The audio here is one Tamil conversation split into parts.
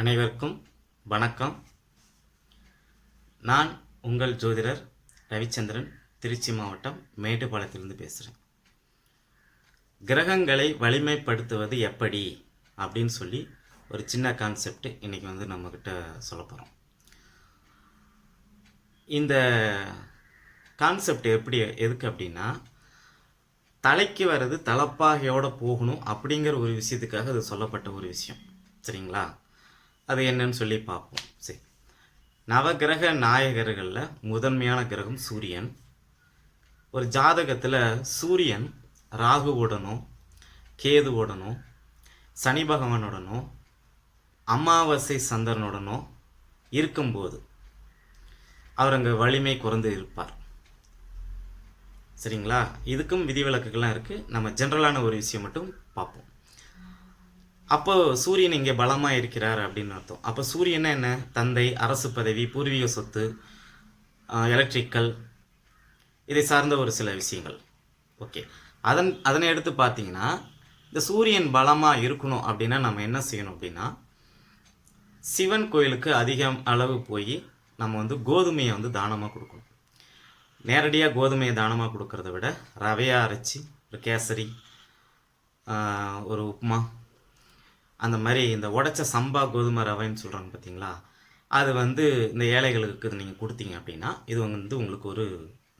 அனைவருக்கும் வணக்கம். நான் உங்கள் ஜோதிடர் ரவிச்சந்திரன் திருச்சி மாவட்டம் மேட்டுப்பாளையத்திலிருந்து பேசுகிறேன் கிரகங்களை வலிமைப்படுத்துவது எப்படி அப்படின்னு சொல்லி ஒரு சின்ன கான்செப்ட் இன்றைக்கி வந்து நம்மக்கிட்ட சொல்ல போகிறோம் இந்த கான்செப்ட் எப்படி எதுக்கு அப்படின்னா தலைக்கு வர்றது தலைப்பாகையோடு போகணும் அப்படிங்கிற ஒரு விஷயத்துக்காக அது சொல்லப்பட்ட ஒரு விஷயம். சரிங்களா? அது என்னன்னு சொல்லி பார்ப்போம். சரி. நவகிரக நாயகர்களில் முதன்மையான கிரகம் சூரியன். ஒரு ஜாதகத்தில் சூரியன் ராகுவுடனோ கேதுவுடனோ சனி பகவானுடனோ அமாவாசை சந்திரனுடனோ இருக்கும்போது அவர் அங்கே வலிமை குறைந்து இருப்பார். சரிங்களா? இதுக்கும் விதிவிலக்குகள்லாம் இருக்குது நம்ம ஜென்ரலான ஒரு விஷயம் மட்டும் பார்ப்போம். அப்போ சூரியன் இங்கே பலமாக இருக்கிறார் அப்படின்னு அர்த்தம். அப்போ சூரியன் என்ன? தந்தை அரசு பதவி பூர்வீக சொத்து எலக்ட்ரிக்கல் இதை சார்ந்த ஒரு சில விஷயங்கள். ஓகே. அதன் அதனை எடுத்து பார்த்தீங்கன்னா இந்த சூரியன் பலமாக இருக்கணும் அப்படின்னா நம்ம என்ன செய்யணும் அப்படின்னா சிவன் கோயிலுக்கு அதிகம் அளவு போய் நம்ம வந்து கோதுமையை வந்து தானமாக கொடுக்கணும். நேரடியாக கோதுமையை தானமாக கொடுக்கறத விட ரவையாக அரைச்சி ஒரு கேசரி ஒரு உப்புமா அந்த மாதிரி இந்த உடைச்ச சம்பா கோதுமை ரவைன்னு சொல்கிறாங்க பார்த்தீங்களா அது வந்து இந்த ஏழைகளுக்கு நீங்கள் கொடுத்தீங்க அப்படின்னா இது வந்து உங்களுக்கு ஒரு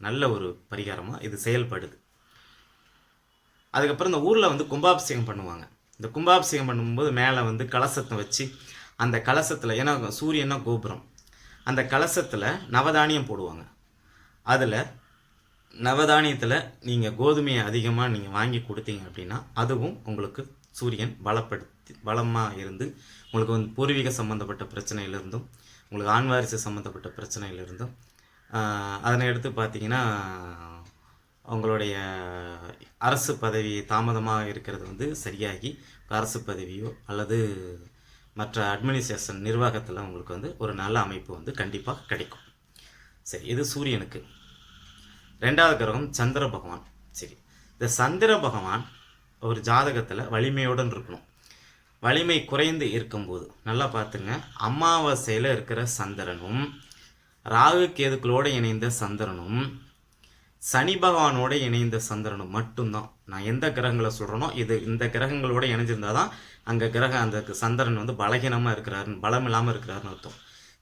நல்ல ஒரு பரிகாரமாக இது செயல்படுது. அதுக்கப்புறம் இந்த ஊரில் வந்து கும்பாபிஷேகம் பண்ணுவாங்க. இந்த கும்பாபிஷேகம் பண்ணும்போது மேலே வந்து கலசத்தை வச்சு அந்த கலசத்தில் ஏன்னா சூரியன்னா கோபுரம். அந்த கலசத்தில் நவதானியம் போடுவாங்க. அதில் நவதானியத்தில் நீங்கள் கோதுமையை அதிகமாக நீங்கள் வாங்கி கொடுத்தீங்க அப்படின்னா அதுவும் உங்களுக்கு சூரியன் பலப்படுத்தி பலமாக இருந்து உங்களுக்கு வந்து பூர்வீக சம்மந்தப்பட்ட பிரச்சனையிலிருந்தும் உங்களுக்கு ஆண்வாரிசு சம்மந்தப்பட்ட பிரச்சனையிலிருந்தும் அதனை எடுத்து பார்த்தீங்கன்னா உங்களுடைய அரசு பதவி தாமதமாக இருக்கிறது வந்து சரியாகி அரசு பதவியோ அல்லது மற்ற அட்மினிஸ்ட்ரேஷன் நிர்வாகத்தில் உங்களுக்கு வந்து ஒரு நல்ல அமைப்பு வந்து கண்டிப்பாக கிடைக்கும். சரி இது சூரியனுக்கு. ரெண்டாவது கிரகம் சந்திர பகவான். சரி இந்த சந்திர பகவான் ஒரு ஜாதகத்தில் வலிமையுடன் இருக்கணும். வலிமை குறைந்து இருக்கும்போது நல்லா பார்த்துங்க. அமாவாசையில் இருக்கிற சந்திரனும் ராகு கேதுக்களோடு இணைந்த சந்திரனும் சனி பகவானோட இணைந்த சந்திரனும் மட்டும்தான். நான் எந்த கிரகங்களை சொல்கிறேனோ இது இந்த கிரகங்களோட இணைஞ்சிருந்தா தான் அங்கே கிரகம் அந்த சந்திரன் வந்து பலகீனமாக இருக்கிறாருன்னு பலம் இல்லாமல் இருக்கிறாருன்னு அர்த்தம்.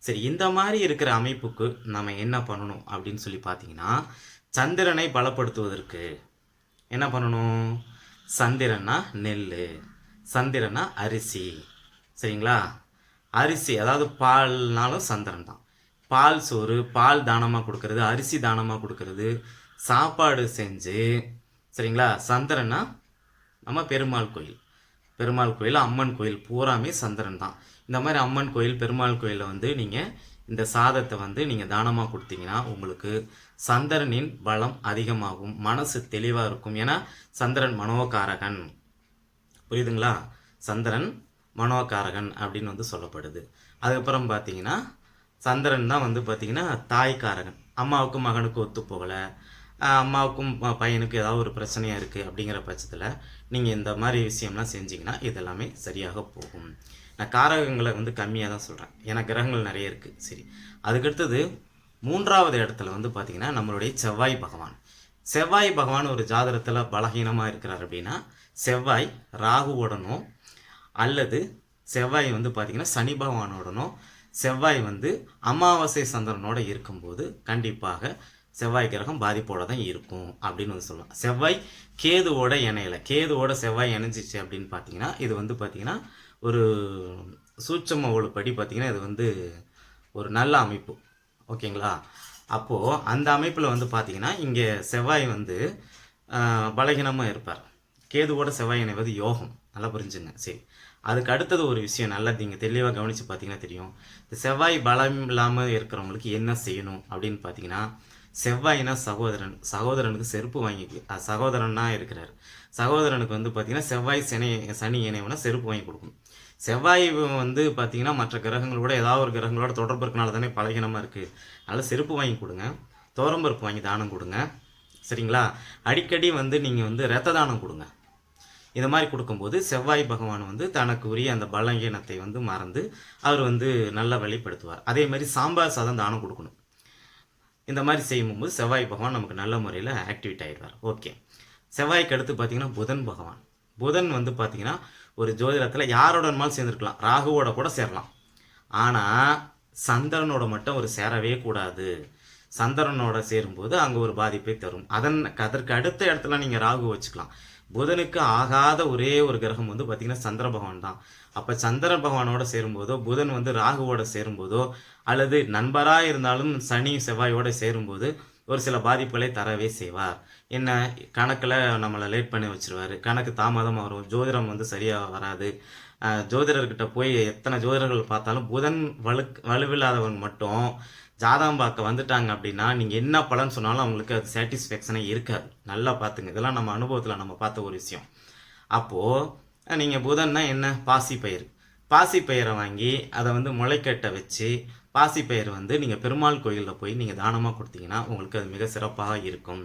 சரி இந்த மாதிரி இருக்கிற அமைப்புக்கு நம்ம என்ன பண்ணணும் அப்படின்னு சொல்லி பார்த்தீங்கன்னா சந்திரனை பலப்படுத்துவதற்கு என்ன பண்ணணும்? சந்திரனா நெல் சந்திரனா அரிசி. சரிங்களா? அரிசி அதாவது பால்னாலும் சந்திரன் தான். பால் சோறு பால் தானமாக கொடுக்கறது அரிசி தானமாக கொடுக்கறது சாப்பாடு செஞ்சு சரிங்களா? சந்திரனா நம்ம பெருமாள் கோயில். பெருமாள் கோயில் அம்மன் கோயில் பூராமே சந்திரன் தான். இந்த மாதிரி அம்மன் கோயில் பெருமாள் கோயிலில் வந்து நீங்கள் இந்த சாதத்தை வந்து நீங்கள் தானமாக கொடுத்தீங்கன்னா உங்களுக்கு சந்திரனின் பலம் அதிகமாகும். மனசு தெளிவாக இருக்கும். ஏன்னா சந்திரன் மனோகாரகன். புரியுதுங்களா? சந்திரன் மனோகாரகன் அப்படின்னு வந்து சொல்லப்படுது. அதுக்கப்புறம் பார்த்தீங்கன்னா சந்திரன் தான் வந்து பார்த்தீங்கன்னா தாய்க்காரகன். அம்மாவுக்கும் மகனுக்கும் ஒத்து போகலை. அம்மாவுக்கும் பையனுக்கும் ஏதாவது ஒரு பிரச்சனையாக இருக்குது அப்படிங்கிற பட்சத்தில் நீங்கள் இந்த மாதிரி விஷயம்லாம் செஞ்சிங்கன்னா இதெல்லாமே சரியாக போகும். நான் காரகங்களை வந்து கம்மியாக தான் சொல்கிறேன் ஏன்னா கிரகங்கள் நிறைய இருக்குது சரி. அதுக்கடுத்தது மூன்றாவது இடத்துல வந்து பார்த்திங்கன்னா நம்மளுடைய செவ்வாய் பகவான். செவ்வாய் பகவான் ஒரு ஜாதகத்தில் பலகீனமாக இருக்கிறார் அப்படின்னா செவ்வாய் ராகுவுடனோ அல்லது செவ்வாய் வந்து பார்த்திங்கன்னா சனி பகவானோடனோ செவ்வாய் வந்து அமாவாசை சந்திரனோட இருக்கும்போது கண்டிப்பாக செவ்வாய் கிரகம் பாதிப்போட தான் இருக்கும் அப்படின்னு வந்து சொல்லலாம். செவ்வாய் கேதுவோட இணையல. கேதுவோட செவ்வாய் இணைஞ்சிச்சு அப்படின்னு பார்த்தீங்கன்னா இது வந்து பார்த்தீங்கன்னா ஒரு சூட்சம ஒழுப்படி பார்த்திங்கன்னா இது வந்து ஒரு நல்ல அமைப்பு. ஓகேங்களா? அப்போது அந்த அமைப்பில் வந்து பார்த்திங்கன்னா இங்கே செவ்வாய் வந்து பலகீனமாக இருப்பார். கேதுவோட செவ்வாய் இணைவது யோகம். நல்லா புரிஞ்சுங்க. சரி. அதுக்கு அடுத்தது ஒரு விஷயம் நல்லா நீங்கள் தெளிவாக கவனித்து பார்த்தீங்கன்னா தெரியும். இந்த செவ்வாய் பலம் இல்லாமல் இருக்கிறவங்களுக்கு என்ன செய்யணும் அப்படின்னு பார்த்தீங்கன்னா செவ்வாய்னா சகோதரன் சகோதரனுக்கு செருப்பு வாங்கி சகோதரனாக சகோதரனா இருக்கிறார். சகோதரனுக்கு வந்து பார்த்தீங்கன்னா செவ்வாய் சனி சனி இணைவுனா செருப்பு வாங்கி கொடுக்கணும். செவ்வாய் வந்து பார்த்தீங்கன்னா மற்ற கிரகங்களோட ஏதாவது ஒரு கிரகங்களோட தொடர்பு இருக்கனால தானே பலகீனமாக இருக்குது அதனால் செருப்பு வாங்கி கொடுங்க. தோரம்பருப்பு வாங்கி தானம் கொடுங்க. சரிங்களா? அடிக்கடி வந்து நீங்கள் வந்து ரத்த தானம் கொடுங்க. இந்த மாதிரி கொடுக்கும்போது செவ்வாய் பகவான் வந்து தனக்கு உரிய அந்த பலகீனத்தை வந்து மறந்து அவர் வந்து நல்லா வெளிப்படுத்துவார் அதே மாதிரி சாம்பார் சாதம் தானம் கொடுக்கணும். இந்த மாதிரி செய்யும்போது செவ்வாய் பகவான் நமக்கு நல்ல முறையில் ஆக்டிவேட் ஆகிடுவார் ஓகே செவ்வாய்க்கு அடுத்து பார்த்தீங்கன்னா புதன் பகவான். புதன் வந்து பார்த்திங்கன்னா ஒரு ஜோதிடத்தில் யாரோட வேணுமாலும் சேர்ந்துருக்கலாம். ராகுவோட கூட சேரலாம். ஆனால் சந்திரனோட மட்டும் ஒரு சேரவே கூடாது. சந்திரனோட சேரும்போது அங்கே ஒரு பாதிப்பை தரும். அதன் அதற்கு அடுத்த இடத்துல நீங்கள் ராகு வச்சுக்கலாம். புதனுக்கு ஆகாத ஒரே ஒரு கிரகம் வந்து பார்த்திங்கன்னா சந்திர பகவான் தான். அப்போ சந்திர பகவானோட சேரும்போதோ புதன் வந்து ராகுவோட சேரும்போதோ அல்லது நண்பராக இருந்தாலும் சனி செவ்வாயோட சேரும்போது ஒரு சில பாதிப்புகளை தரவே செய்வார். என்ன கணக்கில் நம்மளை லேட் பண்ணி வச்சுருவார். கணக்கு தாமதமாக வரும். ஜோதிடம் வந்து சரியாக வராது. ஜோதிடர்கிட்ட போய் எத்தனை ஜோதிடர்கள் பார்த்தாலும் புதன் வலு வலுவில்லாதவன் மட்டும் ஜாதகம் பார்க்க வந்துட்டாங்க அப்படின்னா நீங்கள் என்ன பலன் சொன்னாலும் அவங்களுக்கு அது சாட்டிஸ்ஃபேக்ஷனே இருக்காது. நல்லா பார்த்துங்க. இதெல்லாம் நம்ம அனுபவத்தில் நம்ம பார்த்த ஒரு விஷயம். அப்போது நீங்கள் புதன்னா என்ன? பாசி பயிர். பாசி பயிரை வாங்கி அதை வந்து முளைக்கட்டை வச்சு பாசி பயிர் வந்து நீங்கள் பெருமாள் கோயிலில் போய் நீங்கள் தானமாக கொடுத்தீங்கன்னா உங்களுக்கு அது மிக சிறப்பாக இருக்கும்.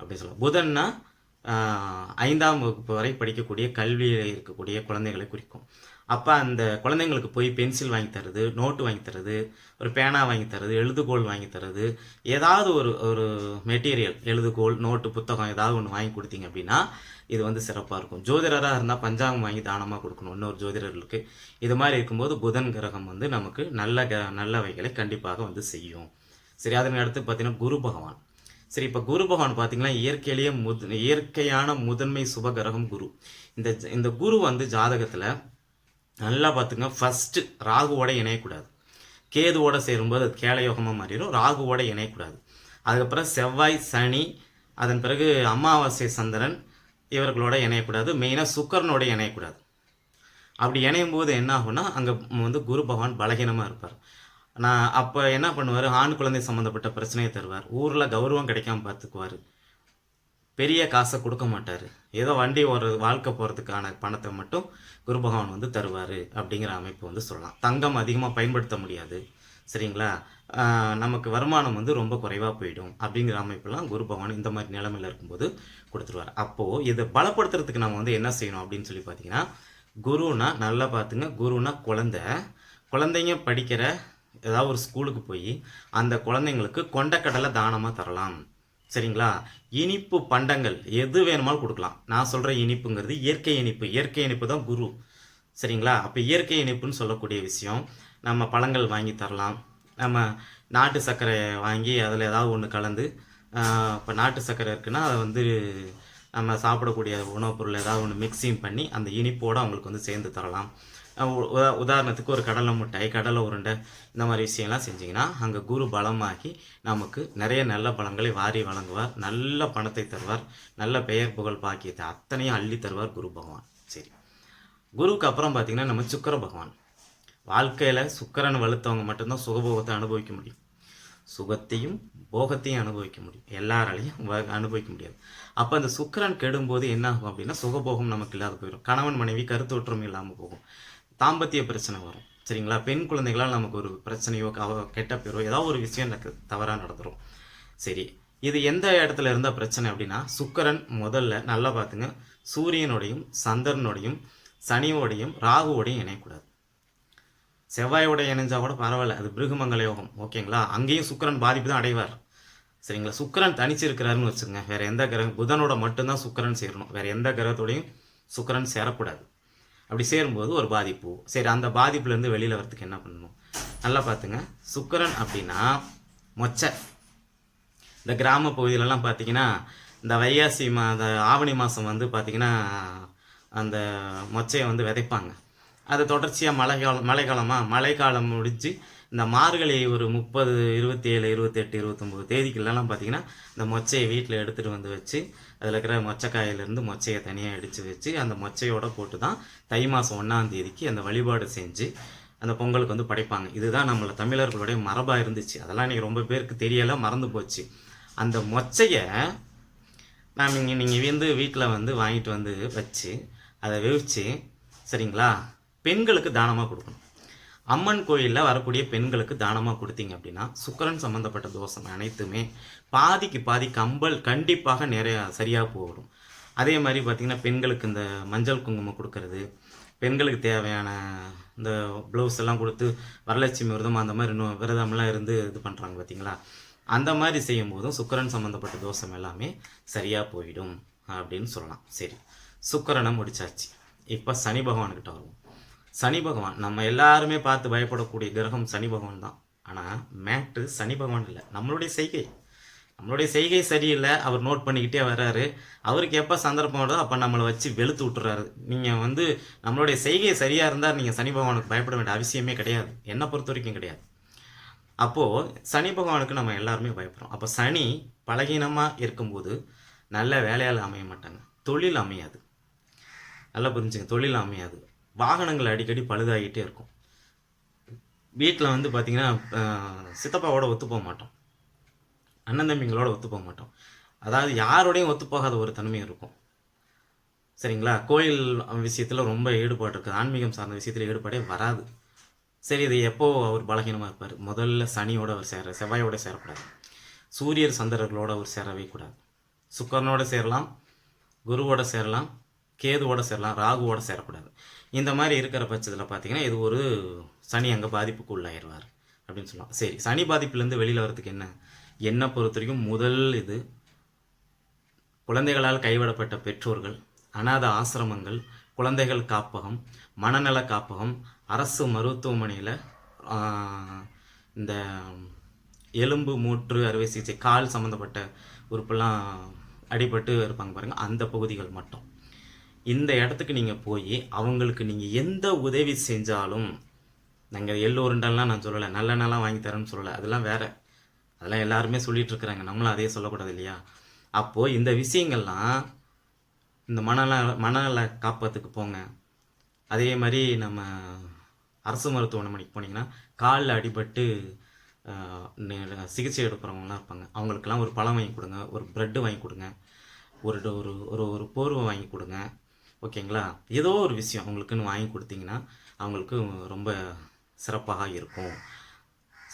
அப்படின்னு சொல்லலாம். புதன்னா ஐந்தாம் வகுப்பு வரை படிக்கக்கூடிய கல்வியில் இருக்கக்கூடிய குழந்தைகளை குறிக்கும். அப்போ அந்த குழந்தைங்களுக்கு போய் பென்சில் வாங்கி தருது நோட்டு வாங்கி தருது ஒரு பேனா வாங்கி தருது எழுதுகோல் வாங்கி தருது ஏதாவது ஒரு ஒரு மெட்டீரியல் எழுதுகோல் நோட்டு புத்தகம் ஏதாவது ஒன்று வாங்கி கொடுத்தீங்க அப்படின்னா இது வந்து சிறப்பாக இருக்கும். ஜோதிடராக இருந்தால் பஞ்சாங்கம் வாங்கி தானமாக கொடுக்கணும். இன்னொரு ஜோதிடர்களுக்கு இது மாதிரி இருக்கும்போது புதன் கிரகம் வந்து நமக்கு நல்ல க நல்லவைகளை கண்டிப்பாக வந்து செய்யும். சரி அதன் அடுத்து பார்த்தீங்கன்னா குரு பகவான். சரி இப்போ குரு பகவான் பார்த்தீங்கன்னா இயற்கையிலேயே முத் இயற்கையான முதன்மை சுப கிரகம் குரு. இந்த இந்த குரு வந்து ஜாதகத்தில் நல்லா பார்த்துங்க ஃபஸ்ட்டு ராகுவோட இணையக்கூடாது. கேதுவோட சேரும்போது அது கேளயோகமாக மாறிடும் ராகுவோட இணையக்கூடாது. அதுக்கப்புறம் செவ்வாய் சனி அதன் பிறகு அமாவாசை சந்திரன் இவர்களோட இணையக்கூடாது. மெயினாக சுக்கரனோட இணையக்கூடாது. அப்படி இணையும் போது என்ன ஆகும்னா அங்கே வந்து குரு பகவான் பலகீனமாக இருப்பார். நான் அப்போ என்ன பண்ணுவார்? ஆண் குழந்தை சம்மந்தப்பட்ட பிரச்சனையை தருவார். ஊரில் கௌரவம் கிடைக்காம பார்த்துக்குவார் பெரிய காசை கொடுக்க மாட்டார். ஏதோ வண்டி ஒரு வாழ்க்கை போகிறதுக்கான பணத்தை மட்டும் குரு பகவான் வந்து தருவார் அப்படிங்கிற அமைப்பு வந்து சொல்லலாம். தங்கம் அதிகமாக பயன்படுத்த முடியாது. சரிங்களா? நமக்கு வருமானம் வந்து ரொம்ப குறைவாக போயிடும் அப்படிங்கிற அமைப்பெல்லாம் குரு பகவான் இந்த மாதிரி நிலைமையில் இருக்கும்போது கொடுத்துருவார். அப்போது இதை பலப்படுத்துறதுக்கு நம்ம வந்து என்ன செய்யணும் அப்படின்னு சொல்லி பார்த்தீங்கன்னா குருனா நல்லா பார்த்துங்க குருனா குழந்தை. குழந்தைங்க படிக்கிற ஏதாவது ஒரு ஸ்கூலுக்கு போய் அந்த குழந்தைங்களுக்கு கொண்டக்கடலை தானமாக தரலாம்? சரிங்களா? இனிப்பு பண்டங்கள் எது வேணுமாலும் கொடுக்கலாம். நான் சொல்கிற இனிப்புங்கிறது இயற்கை இனிப்பு. இயற்கை இனிப்பு தான் குரு. சரிங்களா? அப்போ இயற்கை இனிப்புன்னு சொல்லக்கூடிய விஷயம் நம்ம பழங்கள் வாங்கி தரலாம். நம்ம நாட்டு சர்க்கரையை வாங்கி அதில் ஏதாவது ஒன்று கலந்து இப்போ நாட்டு சர்க்கரை இருக்குன்னா அதை வந்து நம்ம சாப்பிடக்கூடிய உணவுப் பொருள் ஏதாவது ஒன்று மிக்சிங் பண்ணி அந்த இனிப்போடு அவங்களுக்கு வந்து சேர்ந்து தரலாம். உதா- உதாரணத்துக்கு ஒரு கடலை முட்டை கடலை உருண்டை இந்த மாதிரி விஷயம்லாம் செஞ்சிங்கன்னா அங்கே குரு பலமாகி நமக்கு நிறைய நல்ல பலங்களை வாரி வழங்குவார் நல்ல பணத்தை தருவார் நல்ல பெயர் புகழ் பாக்கியத்தை அத்தனையும் அள்ளி தருவார் குரு பகவான். சரி. குருவுக்கு அப்புறம் பார்த்திங்கன்னா நம்ம சுக்கிர பகவான். வாழ்க்கையில் சுக்கரன் வலுத்தவங்க மட்டும்தான் சுகபோகத்தை அனுபவிக்க முடியும். சுகத்தையும் போகத்தையும் அனுபவிக்க முடியும். எல்லாராலையும் அனுபவிக்க முடியாது. அப்போ அந்த சுக்கிரன் கெடும்போது என்ன ஆகும் அப்படின்னா சுகபோகம் நமக்கு இல்லாத போயிடும். கணவன் மனைவி கருத்து ஒற்றுமை இல்லாமல் போகும். தாம்பத்திய பிரச்சனை வரும். சரிங்களா? பெண் குழந்தைகளால் நமக்கு ஒரு பிரச்சனையோ கெட்ட பேரோ ஏதாவது ஒரு விஷயம் எனக்கு தவறாக நடந்துடும் சரி. இது எந்த இடத்துல இருந்தால் பிரச்சனை அப்படின்னா சுக்கரன் முதல்ல நல்லா பார்த்துங்க. சூரியனோடையும் சந்திரனோடையும் சனியோடையும் ராகுவோடையும் இணையக்கூடாது. செவ்வாயோட இணைஞ்சா கூட பரவாயில்ல. அது பிருகுமங்கல யோகம். ஓகேங்களா? அங்கேயும் சுக்கிரன் பாதிப்பு தான் அடைவார். சரிங்களா? சுக்கரன் தனிச்சு இருக்கிறாருன்னு வச்சுக்கோங்க. வேறு எந்த கிரகம் புதனோட மட்டும்தான் சுக்கரன் சேரணும். வேறு எந்த கிரகத்தோடையும் சுக்கரன் சேரக்கூடாது. அப்படி சேரும்போது ஒரு பாதிப்பு. சரி அந்த பாதிப்புலேருந்து வெளியில் வரதுக்கு என்ன பண்ணணும்? நல்லா பார்த்துங்க. சுக்கரன் அப்படின்னா மொச்சை. இந்த கிராம பகுதியிலலாம் பார்த்தீங்கன்னா இந்த வைகாசி மாத ஆவணி மாதம் வந்து பார்த்திங்கன்னா அந்த மொச்சையை வந்து விதைப்பாங்க. அது தொடர்ச்சியாக மழைக்காலம் மழைக்காலமாக மழைக்காலம் முடிஞ்சு இந்த மார்கழி ஒரு முப்பது இருபத்தி ஏழு இருபத்தெட்டு இருபத்தொம்போது தேதிக்குள்ளலாம் பார்த்தீங்கன்னா இந்த மொச்சையை வீட்டில் எடுத்துகிட்டு வந்து வச்சு அதில் இருக்கிற மொச்சக்காயிலேருந்து மொச்சையை தனியாக அடித்து வச்சு அந்த மொச்சையோட போட்டு தான் தை மாதம் ஒன்றாம் தேதிக்கு அந்த வழிபாடு செஞ்சு அந்த பொங்கலுக்கு வந்து படைப்பாங்க. இதுதான் நம்மளை தமிழர்களுடைய மரபாக இருந்துச்சு. அதெல்லாம் இன்றைக்கி ரொம்ப பேருக்கு தெரியலை மறந்து போச்சு. அந்த மொச்சையை நாம் இங்கே நீங்கள் வந்து வீட்டில் வந்து வாங்கிட்டு வந்து வச்சு அதை வெவிச்சு சரிங்களா? பெண்களுக்கு தானமாக கொடுக்கணும். அம்மன் கோயிலில் வரக்கூடிய பெண்களுக்கு தானமாக கொடுத்தீங்க அப்படின்னா சுக்கரன் சம்மந்தப்பட்ட தோஷம் அனைத்துமே பாதிக்கு பாதி கம்பல் கண்டிப்பாக நிறையா சரியாக போகும் அதே மாதிரி பார்த்திங்கன்னா பெண்களுக்கு இந்த மஞ்சள் குங்குமம் கொடுக்கறது பெண்களுக்கு தேவையான இந்த ப்ளவுஸ் எல்லாம் கொடுத்து வரலட்சுமி விரதம் அந்த மாதிரி இன்னும் விரதம்லாம் இருந்து இது பண்ணுறாங்க பார்த்தீங்களா அந்த மாதிரி செய்யும் போதும் சுக்கரன் சம்மந்தப்பட்ட தோஷம் எல்லாமே சரியாக போயிடும் அப்படின்னு சொல்லலாம். சரி சுக்கரனை முடிச்சாச்சு. இப்போ சனி பகவான்கிட்ட வருவோம். சனி பகவான். நம்ம எல்லாருமே பார்த்து பயப்படக்கூடிய கிரகம் சனி பகவான் தான். ஆனால் மேட்ரு சனி பகவான் இல்லை. நம்மளுடைய செய்கை. நம்மளுடைய செய்கை சரியில்லை. அவர் நோட் பண்ணிக்கிட்டே வர்றாரு. அவருக்கு எப்போ சந்தர்ப்பம் வருதோ அப்போ நம்மளை வச்சு வெளுத்து விட்டுறாரு. நீங்கள் வந்து நம்மளுடைய செய்கை சரியாக இருந்தால் நீங்கள் சனி பகவானுக்கு பயப்பட வேண்டிய அவசியமே கிடையாது. என்னை பொறுத்த வரைக்கும் கிடையாது. அப்போது சனி பகவானுக்கு நம்ம எல்லாருமே பயப்படுறோம். அப்போ சனி பலகீனமாக இருக்கும்போது நல்ல வேலையால் அமைய மாட்டாங்க. தொழில் அமையாது. நல்லா புரிஞ்சுங்க. தொழில் அமையாது. வாகனங்கள் அடிக்கடி பழுதாகிட்டே இருக்கும். வீட்டில் வந்து பார்த்திங்கன்னா சித்தப்பாவோட ஒத்து போக மாட்டோம். அண்ணன் தம்பிங்களோட ஒத்து போக மாட்டோம். அதாவது யாரோடையும் ஒத்து போகாத ஒரு தன்மை இருக்கும். சரிங்களா? கோயில் விஷயத்தில் ரொம்ப ஈடுபாடு இருக்குது. ஆன்மீகம் சார்ந்த விஷயத்தில் ஈடுபாடே வராது. சரி இது எப்போ அவர் பலகீனமாக இருப்பார்? முதல்ல சனியோட அவர் சேர செவ்வாயோட சேரக்கூடாது. சூரியர் சந்திரர்களோட அவர் சேரவே கூடாது. சுக்கரனோட சேரலாம் குருவோட சேரலாம் கேதுவோட சேரலாம் ராகுவோட சேரக்கூடாது. இந்த மாதிரி இருக்கிற பட்சத்தில் பார்த்தீங்கன்னா இது ஒரு சனி அங்கே பாதிப்புக்கு உள்ளாயிடுவார் அப்படின்னு சொல்லலாம். சரி சனி பாதிப்புலேருந்து வெளியில் வரதுக்கு என்ன? என்னை பொறுத்த வரைக்கும் முதல் இது குழந்தைகளால் கைவிடப்பட்ட பெற்றோர்கள் அனாத ஆசிரமங்கள் குழந்தைகள் காப்பகம் மனநல காப்பகம் அரசு மருத்துவமனையில் இந்த எலும்பு மூற்று அறுவை சிகிச்சை கால் சம்மந்தப்பட்ட உறுப்பெல்லாம் அடிபட்டு இருப்பாங்க பாருங்கள் அந்த பகுதிகள் மட்டும். இந்த இடத்துக்கு நீங்கள் போய் அவங்களுக்கு நீங்கள் எந்த உதவி செஞ்சாலும் நாங்கள் எல்லோருண்டெல்லாம் நான் சொல்லலை நல்ல நல்லா வாங்கி தரேன்னு சொல்லலை அதெல்லாம் வேறு. அதெல்லாம் எல்லாருமே சொல்லிட்டு இருக்கிறாங்க நம்மளும் அதே சொல்லக்கூடாது இல்லையா? அப்போது இந்த விஷயங்கள்லாம் இந்த மனநல மனநல காப்பகத்துக்கு போங்க. அதே மாதிரி நம்ம அரசு மருத்துவமனைக்கு போனீங்கன்னா காலில் அடிபட்டு சிகிச்சை எடுக்கிறவங்களாம் இருப்பாங்க. அவங்களுக்கெல்லாம் ஒரு பழம் வாங்கி கொடுங்க ஒரு ப்ரெட்டு வாங்கி கொடுங்க ஒரு ஒரு ஒரு ஒரு போர்வை வாங்கி கொடுங்க. ஓகேங்களா? ஏதோ ஒரு விஷயம் அவங்களுக்குன்னு வாங்கி கொடுத்தீங்கன்னா அவங்களுக்கு ரொம்ப சிறப்பாக இருக்கும்.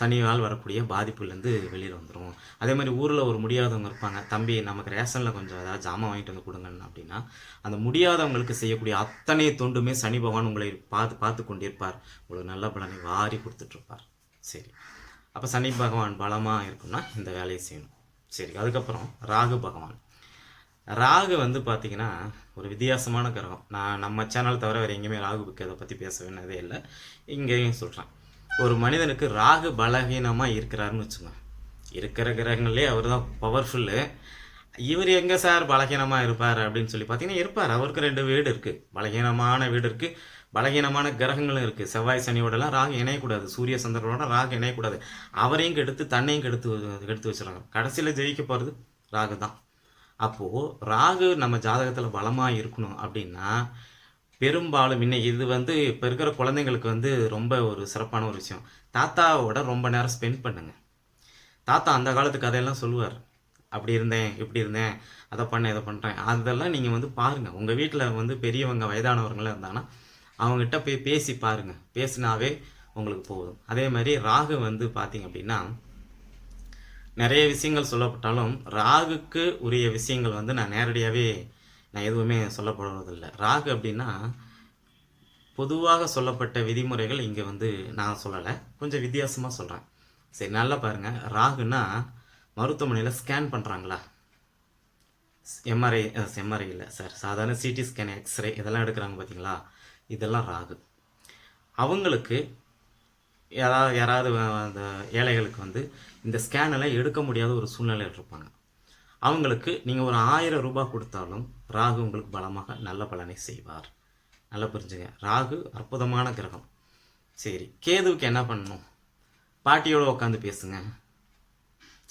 சனியால் வரக்கூடிய பாதிப்புலேருந்து வெளியில் வந்துடும் அதே மாதிரி ஊரில் ஒரு முடியாதவங்க இருப்பாங்க. தம்பி நமக்கு ரேஷனில் கொஞ்சம் ஏதாவது ஜாமான் வாங்கிட்டு வந்து கொடுங்கன்னு அப்படின்னா அந்த முடியாதவங்களுக்கு செய்யக்கூடிய அத்தனை தொண்டுமே சனி பகவான் உங்களை பார்த்து பார்த்து கொண்டிருப்பார். உங்களுக்கு நல்ல பலனை வாரி கொடுத்துட்ருப்பார். சரி. அப்போ சனி பகவான் பலமாக இருக்குன்னா இந்த வேலையை செய்யணும். சரி அதுக்கப்புறம் ராகு பகவான். ராகு வந்து பார்த்தீங்கன்னா ஒரு வித்தியாசமான கிரகம். நான் நம்ம சேனல் தவிர வேறு எங்கேயுமே ராகுவுக்கு அதை பற்றி பேச வேண்டியதே இல்லை. இங்கேயும் சொல்கிறேன் ஒரு மனிதனுக்கு ராகு பலகீனமாக இருக்கிறாருன்னு வச்சுக்கோங்க. இருக்கிற கிரகங்கள்லேயே அவர் தான் பவர்ஃபுல்லு இவர் எங்கே சார் பலகீனமாக இருப்பார் அப்படின்னு சொல்லி பார்த்தீங்கன்னா இருப்பார். அவருக்கு ரெண்டு வீடு இருக்குது பலகீனமான வீடு இருக்குது பலகீனமான கிரகங்களும் இருக்குது செவ்வாய் சனியோடலாம் ராகு இணையக்கூடாது. சூரிய சந்திரனோட ராகு இணையக்கூடாது. அவரையும் கெடுத்து தன்னையும் கெடுத்து கெடுத்து வச்சுருக்காங்க கடைசியில் ஜெயிக்க போகிறது ராகு தான் அப்போது ராகு நம்ம ஜாதகத்தில் பலமாக இருக்கணும் அப்படின்னா பெரும்பாலும் இன்னைக்கு இது வந்து இப்போ இருக்கிற குழந்தைங்களுக்கு வந்து ரொம்ப ஒரு சிறப்பான ஒரு விஷயம். தாத்தாவோட ரொம்ப நேரம் ஸ்பெண்ட் பண்ணுங்கள் தாத்தா அந்த காலத்து கதையெல்லாம் சொல்லுவார். அப்படி இருந்தேன் இப்படி இருந்தேன் அதை பண்ணேன் இதை பண்ணுறேன் அதெல்லாம் நீங்கள் வந்து பாருங்கள் உங்கள் வீட்டில் வந்து பெரியவங்க வயதானவங்களாம் இருந்தாங்கன்னா அவங்ககிட்ட போய் பேசி பாருங்கள் பேசினாவே உங்களுக்கு போதும். அதே மாதிரி ராகு வந்து பார்த்தீங்க அப்படின்னா நிறைய விஷயங்கள் சொல்லப்பட்டாலும் ராகுக்கு உரிய விஷயங்கள் வந்து நான் நேரடியாகவே நான் எதுவுமே சொல்லப்படுறதில்லை. ராகு அப்படின்னா பொதுவாக சொல்லப்பட்ட விதிமுறைகள் இங்கே வந்து நான் சொல்லலை. கொஞ்சம் வித்தியாசமாக சொல்கிறேன். சரி நல்லா பாருங்கள் ராகுனா மருத்துவமனையில் ஸ்கேன் பண்ணுறாங்களா? எம்ஆர்ஐ எம்ஆர்ஐ இல்லை. சார் சாதாரண சிடி ஸ்கேன் எக்ஸ்ரே இதெல்லாம் எடுக்கிறாங்க பார்த்தீங்களா? இதெல்லாம் ராகு. அவங்களுக்கு யாராவது யாராவது அந்த ஏழைகளுக்கு வந்து இந்த ஸ்கேனெல்லாம் எடுக்க முடியாத ஒரு சூழ்நிலையில் இருப்பாங்க. அவங்களுக்கு நீங்கள் ஒரு ஆயிரம் ரூபாய் கொடுத்தாலும் ராகு உங்களுக்கு பலமாக நல்ல பலனை செய்வார். நல்லா புரிஞ்சுங்க. ராகு அற்புதமான கிரகம். சரி கேதுவுக்கு என்ன பண்ணணும்? பாட்டியோட உட்காந்து பேசுங்க.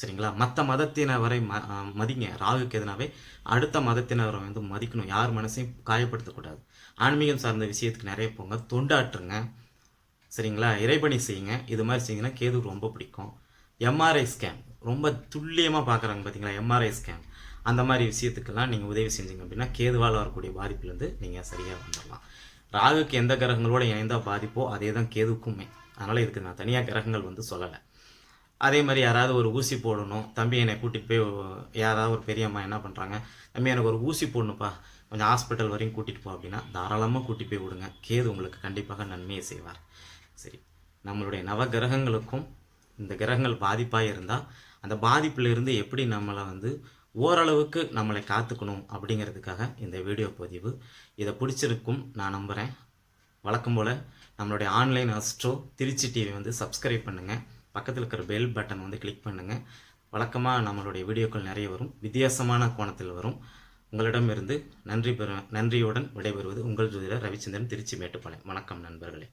சரிங்களா? மற்ற மதத்தினவரை ம மதிங்க. ராகுக்கு எதுனாவே அடுத்த மதத்தினவரை வந்து மதிக்கணும். யார் மனசையும் காயப்படுத்தக்கூடாது ஆன்மீகம் சார்ந்த விஷயத்துக்கு நிறைய போங்க. தொண்டாற்றுங்க. சரிங்களா? இறைபணி செய்யுங்க. இது மாதிரி செய்யுங்கன்னா கேது ரொம்ப பிடிக்கும். எம்ஆர்ஐ ஸ்கேன் ரொம்ப துல்லியமாக பார்க்குறாங்க பார்த்தீங்களா எம்ஆர்ஐ ஸ்கேன் அந்த மாதிரி விஷயத்துக்கெல்லாம் நீங்கள் உதவி செஞ்சீங்க அப்படின்னா கேதுவால் வரக்கூடிய பாதிப்புலேருந்து நீங்கள் சரியாக வந்துடலாம் ராகுக்கு எந்த கிரகங்களோட இணைந்தால் பாதிப்போ அதே தான் கேதுக்குமே. அதனால் இதுக்கு நான் தனியாக கிரகங்கள் வந்து சொல்லலை. அதே மாதிரி யாராவது ஒரு ஊசி போடணும். தம்பி என்னை கூட்டிகிட்டு போய் யாராவது ஒரு பெரியம்மா என்ன பண்ணுறாங்க தம்பி எனக்கு ஒரு ஊசி போடணுப்பா கொஞ்சம் ஹாஸ்பிட்டல் வரையும் கூட்டிகிட்டு போ அப்படின்னா தாராளமாக கூட்டி போய் விடுங்க. கேது உங்களுக்கு கண்டிப்பாக நன்மையை செய்வார். சரி. நம்மளுடைய நவகிரகங்களுக்கும் இந்த கிரகங்கள் பாதிப்பாக இருந்தால் அந்த பாதிப்பிலிருந்து எப்படி நம்மளை வந்து ஓரளவுக்கு நம்மளை காத்துக்கணும் அப்படிங்கிறதுக்காக இந்த வீடியோ பதிவு. இதை பிடிச்சிருக்கும் நான் நம்புகிறேன் வழக்கம் போல் நம்மளுடைய ஆன்லைன் அஸ்ட்ரோ திருச்சி டிவி வந்து சப்ஸ்கிரைப் பண்ணுங்கள் பக்கத்தில் இருக்கிற பெல் பட்டன் வந்து கிளிக் பண்ணுங்கள் வழக்கமாக நம்மளுடைய வீடியோக்கள் நிறைய வரும். வித்தியாசமான கோணத்தில் வரும். உங்களிடமிருந்து நன்றி பெற நன்றியுடன் விடைபெறுவது உங்கள் ஜோதிடர் ரவிச்சந்திரன் திருச்சி மேட்டுப்பாளையம். வணக்கம் நண்பர்களே.